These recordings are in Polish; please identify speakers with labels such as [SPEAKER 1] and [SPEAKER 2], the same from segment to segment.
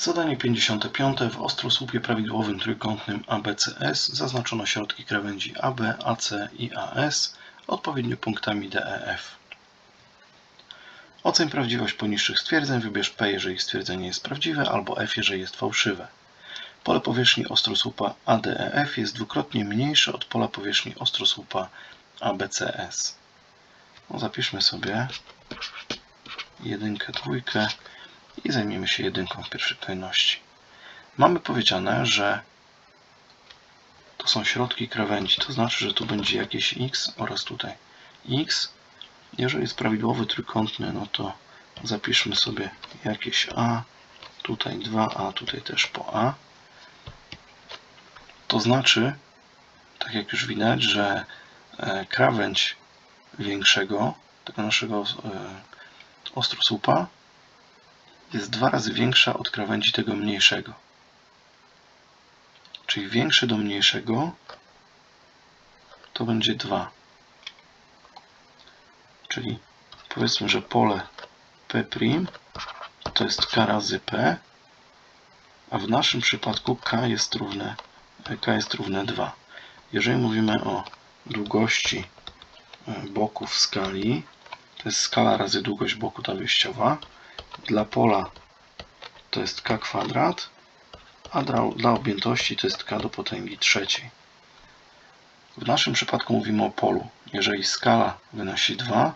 [SPEAKER 1] Zadanie 55. W ostrosłupie prawidłowym trójkątnym ABCS zaznaczono środki krawędzi AB, AC i AS odpowiednio punktami DEF. Oceń prawdziwość poniższych stwierdzeń. Wybierz P, jeżeli stwierdzenie jest prawdziwe, albo F, jeżeli jest fałszywe. Pole powierzchni ostrosłupa ADEF jest dwukrotnie mniejsze od pola powierzchni ostrosłupa ABCS. No, zapiszmy sobie jedynkę, dwójkę i zajmiemy się jedynką w pierwszej kolejności. Mamy powiedziane, że to są środki krawędzi, to znaczy, że tu będzie jakieś x oraz tutaj x. Jeżeli jest prawidłowy trójkątny, no to zapiszmy sobie jakieś a, tutaj 2a, tutaj też po a. To znaczy, tak jak już widać, że e, krawędź większego, tego naszego e, ostrosłupa jest dwa razy większa od krawędzi tego mniejszego. Czyli większy do mniejszego to będzie 2. Czyli powiedzmy, że pole P' to jest K razy P, a w naszym przypadku K jest równe, K jest równe 2. Jeżeli mówimy o długości e, boków skali, to jest skala razy długość boku ta wyjściowa. Dla pola to jest k kwadrat, a dla, dla objętości to jest k do potęgi trzeciej. W naszym przypadku mówimy o polu. Jeżeli skala wynosi 2,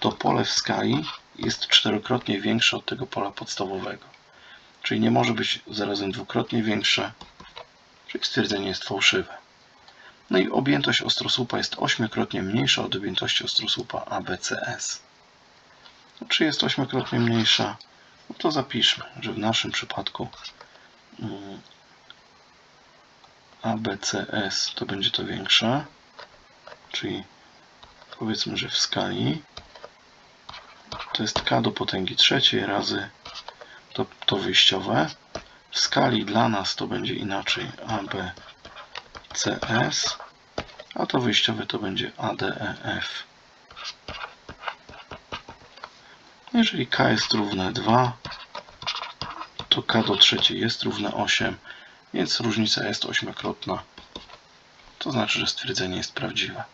[SPEAKER 1] to pole w skali jest czterokrotnie większe od tego pola podstawowego. Czyli nie może być zarazem dwukrotnie większe, czyli stwierdzenie jest fałszywe. No i objętość ostrosłupa jest ośmiokrotnie mniejsza od objętości ostrosłupa ABCS. Czy jest ośmiokrotnie mniejsza? No to zapiszmy, że w naszym przypadku mm, ABCS to będzie to większe, czyli powiedzmy, że w skali to jest k do potęgi trzeciej razy to, to wyjściowe. W skali dla nas to będzie inaczej ABCS, a to wyjściowe to będzie ADEF. Jeżeli k jest równe 2, to k do trzeciej jest równe 8, więc różnica jest ośmiokrotna. To znaczy, że stwierdzenie jest prawdziwe.